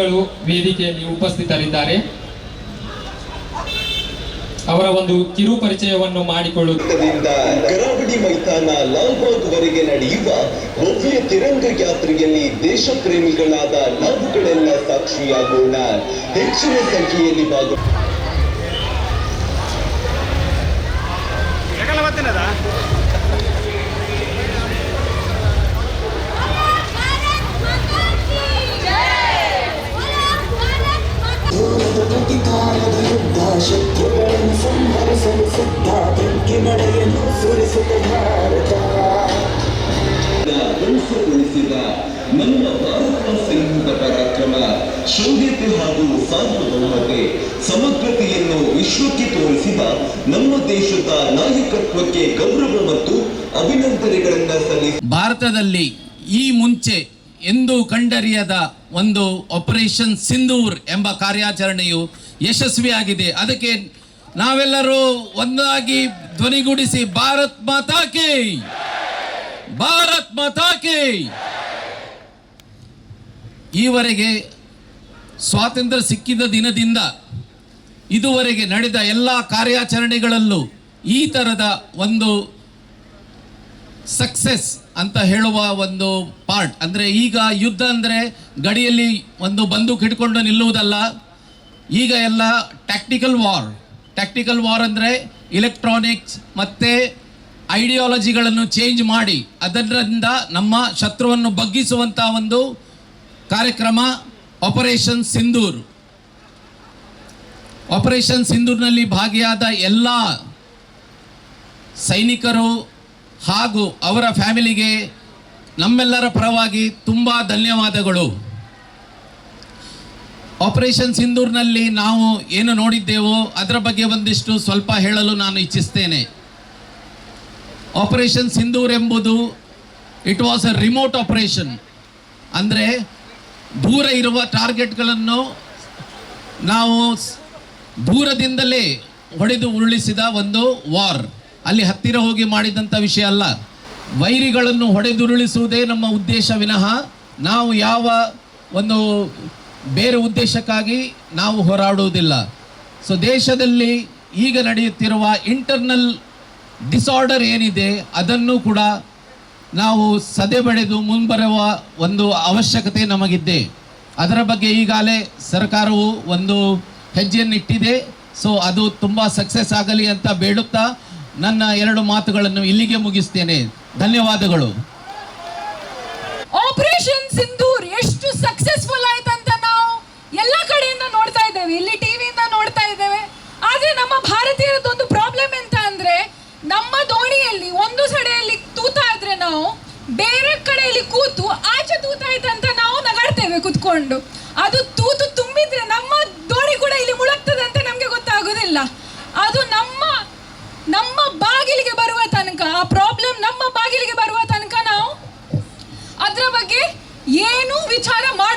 ಗಳು ವೇದಿಕೆಯಲ್ಲಿ ಉಪಸ್ಥಿತರಿದ್ದಾರೆ. ಅವರ ಒಂದು ಕಿರು ಪರಿಚಯವನ್ನು ಮಾಡಿಕೊಳ್ಳುವುದರಿಂದ ಕರಾವಳಿ ಮೈದಾನ ಲಾಲ್ಬಾಗ್ ವರೆಗೆ ನಡೆಯುವ ಭವ್ಯ ತಿರಂಗ ಯಾತ್ರೆಯಲ್ಲಿ ದೇಶ ಪ್ರೇಮಿಗಳಾದ ನಾವುಗಳೆಲ್ಲ ಸಾಕ್ಷಿಯಾಗೋಣ. ಹೆಚ್ಚಿನ ಸಂಖ್ಯೆಯಲ್ಲಿ ಭಾಗ ಎಗಲ ದೂರದ ಪ್ರತಿಕಾರದ ಯುದ್ಧ ಶತ್ರುಗಳನ್ನು ಸಂಹರಿಸಲು ಸಿದ್ಧ ಬೆಂಕಿ ಮಳೆಯನ್ನು ಸುರಿಸಿದ ಭಾರತ ಬೆಳೆಸಗೊಳಿಸಿದ ನಮ್ಮ ಭಾರತ ಸೈನ್ಯದ ಪರಾಕ್ರಮ ಶೌರ್ಯತೆ ಹಾಗೂ ಸಾರ್ವಭೌಮತೆ ಸಮಗ್ರತೆಯನ್ನು ವಿಶ್ವಕ್ಕೆ ತೋರಿಸಿದ ನಮ್ಮ ದೇಶದ ನಾಯಕತ್ವಕ್ಕೆ ಗೌರವ ಮತ್ತು ಅಭಿನಂದನೆಗಳನ್ನ ಸಲ್ಲಿಸಿ ಭಾರತದಲ್ಲಿ ಈ ಮುಂಚೆ ಎಂದೂ ಕಂಡರಿಯದ ಒಂದು ಆಪರೇಷನ್ ಸಿಂಧೂರ್ ಎಂಬ ಕಾರ್ಯಾಚರಣೆಯು ಯಶಸ್ವಿಯಾಗಿದೆ. ಅದಕ್ಕೆ ನಾವೆಲ್ಲರೂ ಒಂದಾಗಿ ಧ್ವನಿಗೂಡಿಸಿ ಭಾರತ್ ಮಾತಾ ಕೇ! ಭಾರತ್ ಮಾತಾ ಕೇ! ಈವರೆಗೆ ಸ್ವಾತಂತ್ರ್ಯ ಸಿಕ್ಕಿದ ದಿನದಿಂದ ಇದುವರೆಗೆ ನಡೆದ ಎಲ್ಲ ಕಾರ್ಯಾಚರಣೆಗಳಲ್ಲೂ ಈ ಥರದ ಒಂದು ಸಕ್ಸೆಸ್ ಅಂತ ಹೇಳುವ ಒಂದು ಪಾರ್ಟ್ ಅಂದರೆ ಈಗ ಯುದ್ಧ ಅಂದರೆ ಗಡಿಯಲ್ಲಿ ಒಂದು ಬಂದೂಕು ಹಿಡ್ಕೊಂಡು ನಿಲ್ಲುವುದಲ್ಲ, ಈಗ ಎಲ್ಲ ಟ್ಯಾಕ್ಟಿಕಲ್ ವಾರ್ ಟ್ಯಾಕ್ಟಿಕಲ್ ವಾರ್ ಅಂದರೆ ಇಲೆಕ್ಟ್ರಾನಿಕ್ಸ್ ಮತ್ತು ಐಡಿಯಾಲಜಿಗಳನ್ನು ಚೇಂಜ್ ಮಾಡಿ, ಅದರಿಂದ ನಮ್ಮ ಶತ್ರುವನ್ನು ಬಗ್ಗಿಸುವಂಥ ಒಂದು ಕಾರ್ಯಕ್ರಮ ಆಪರೇಷನ್ ಸಿಂಧೂರ್ ಆಪರೇಷನ್ ಸಿಂಧೂರ್ನಲ್ಲಿ ಭಾಗಿಯಾದ ಎಲ್ಲ ಸೈನಿಕರು ಹಾಗೂ ಅವರ ಫ್ಯಾಮಿಲಿಗೆ ನಮ್ಮೆಲ್ಲರ ಪರವಾಗಿ ತುಂಬ ಧನ್ಯವಾದಗಳು. ಆಪರೇಷನ್ ಸಿಂಧೂರ್ನಲ್ಲಿ ನಾವು ಏನು ನೋಡಿದ್ದೇವೋ ಅದರ ಬಗ್ಗೆ ಒಂದಿಷ್ಟು ಸ್ವಲ್ಪ ಹೇಳಲು ನಾನು ಇಚ್ಛಿಸ್ತೇನೆ. ಆಪರೇಷನ್ ಸಿಂಧೂರ್ ಎಂಬುದು it was a remote operation. ಅಂದರೆ ದೂರ ಇರುವ ಟಾರ್ಗೆಟ್ಗಳನ್ನು ನಾವು ದೂರದಿಂದಲೇ ಹೊಡೆದು ಉರುಳಿಸಿದ ಒಂದು ವಾರ್. ಅಲ್ಲಿ ಹತ್ತಿರ ಹೋಗಿ ಮಾಡಿದಂಥ ವಿಷಯ ಅಲ್ಲ. ವೈರಿಗಳನ್ನು ಹೊಡೆದುರುಳಿಸುವುದೇ ನಮ್ಮ ಉದ್ದೇಶ ವಿನಃ ನಾವು ಯಾವ ಒಂದು ಬೇರೆ ಉದ್ದೇಶಕ್ಕಾಗಿ ನಾವು ಹೋರಾಡುವುದಿಲ್ಲ. ಸೊ ದೇಶದಲ್ಲಿ ಈಗ ನಡೆಯುತ್ತಿರುವ ಇಂಟರ್ನಲ್ ಡಿಸಾರ್ಡರ್ ಏನಿದೆ ಅದನ್ನು ಕೂಡ ನಾವು ಸದೆಬಡೆದು ಮುಂಬರುವ ಒಂದು ಅವಶ್ಯಕತೆ ನಮಗಿದ್ದೆ. ಅದರ ಬಗ್ಗೆ ಈಗಾಗಲೇ ಸರ್ಕಾರವು ಒಂದು ಹೆಜ್ಜೆಯನ್ನಿಟ್ಟಿದೆ. ಸೊ ಅದು ತುಂಬ ಸಕ್ಸಸ್ ಆಗಲಿ ಅಂತ ಬೇಡುತ್ತಾ ನನ್ನ ಎರಡು ಮಾತುಗಳನ್ನು ಇಲ್ಲಿಗೆ ಮುಗಿಸ್ತೇನೆ. ಧನ್ಯವಾದಗಳು. ಆಪರೇಷನ್ ಸಿಂಧೂರ್ ಎಷ್ಟು ಸಕ್ಸಸ್ಫುಲ್ ಆಯ್ತಂತ ನಾವು ಎಲ್ಲ ಕಡೆಯಿಂದ ನೋಡ್ತಾ ಇದ್ದೇವೆ. ಇಲ್ಲಿ ಟಿವಿಯಿಂದ ನೋಡ್ತಾ ಇದ್ದೇವೆ. ಆದ್ರೆ ನಮ್ಮ ಭಾರತೀಯರದೊಂದು ಪ್ರಾಬ್ಲಮ್ ಎಂತ ಅಂದ್ರೆ, ನಮ್ಮ ದೋಣಿಯಲ್ಲಿ ಒಂದು ಸಡೆಯಲ್ಲಿ ತೂತ ಆದ್ರೆ ನಾವು ಬೇರೆ ಕಡೆಯಲ್ಲಿ ಕೂತು ಆಚೆ ತೂತಾಯ್ತಂತ ನಾವು ನಗಾಡ್ತೇವೆ ಕುತ್ಕೊಂಡು ಅದು ತೂತು ತುಂಬಿದ್ರೆ ನಮ್ಮ ದೋಣಿ ಕೂಡ ಇಲ್ಲಿ ಮುಳುಗ್ತದೆ ಅಂತ ನಮ್ಗೆ ಗೊತ್ತಾಗೋದಿಲ್ಲ ಅದು ನಮ್ಮ ನಮ್ಮ ಬಾಗಿಲಿಗೆ ಬರುವ ತನಕ ಆ ಪ್ರಾಬ್ಲಮ್ ನಮ್ಮ ಬಾಗಿಲಿಗೆ ಬರುವ ತನಕ ನಾವು ಅದರ ಬಗ್ಗೆ ಏನೂ ವಿಚಾರ ಮಾಡ